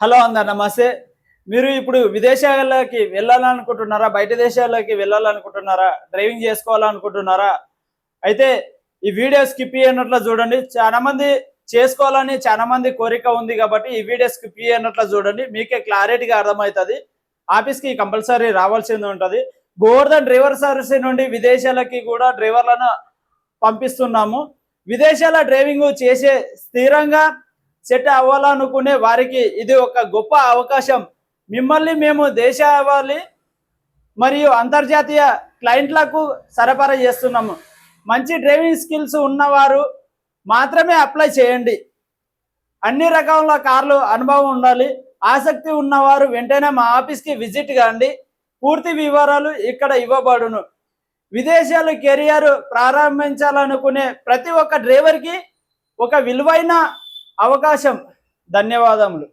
Hello అందరు నమస్తే. మీరు ఇప్పుడు విదేశాలకి వెళ్ళాలనుకుంటున్నారా? బయట దేశాలకి వెళ్ళాలనుకుంటున్నారా? డ్రైవింగ్ చేసుకోవాలనుకుంటున్నారా? అయితే ఈ వీడియో స్కిప్ అయినట్లు చూడండి. చాలా మంది చేసుకోవాలని చాలా మంది కోరిక ఉంది కాబట్టి ఈ వీడియో స్కిప్ అయినట్లు చూడండి. మీకే క్లారిటీగా అర్థమవుతుంది. ఆఫీస్కి కంపల్సరీ రావాల్సింది ఉంటుంది. గోవర్ధన్ డ్రైవర్ సర్వీస్ నుండి విదేశాలకి కూడా డ్రైవర్లను పంపిస్తున్నాము. విదేశాల డ్రైవింగ్ చేసే స్థిరంగా సెట్ అవ్వాలనుకునే వారికి ఇది ఒక గొప్ప అవకాశం. మిమ్మల్ని మేము దేశావాలి మరియు అంతర్జాతీయ క్లయింట్లకు సరఫరా చేస్తున్నాము. మంచి డ్రైవింగ్ స్కిల్స్ ఉన్నవారు మాత్రమే అప్లై చేయండి. అన్ని రకాల కార్లు అనుభవం ఉండాలి. ఆసక్తి ఉన్నవారు వెంటనే మా ఆఫీస్కి విజిట్ కాండి. పూర్తి వివరాలు ఇక్కడ ఇవ్వబడును. విదేశాలు కెరియర్ ప్రారంభించాలనుకునే ప్రతి ఒక్క డ్రైవర్కి ఒక విలువైన అవకాశం. ధన్యవాదములు.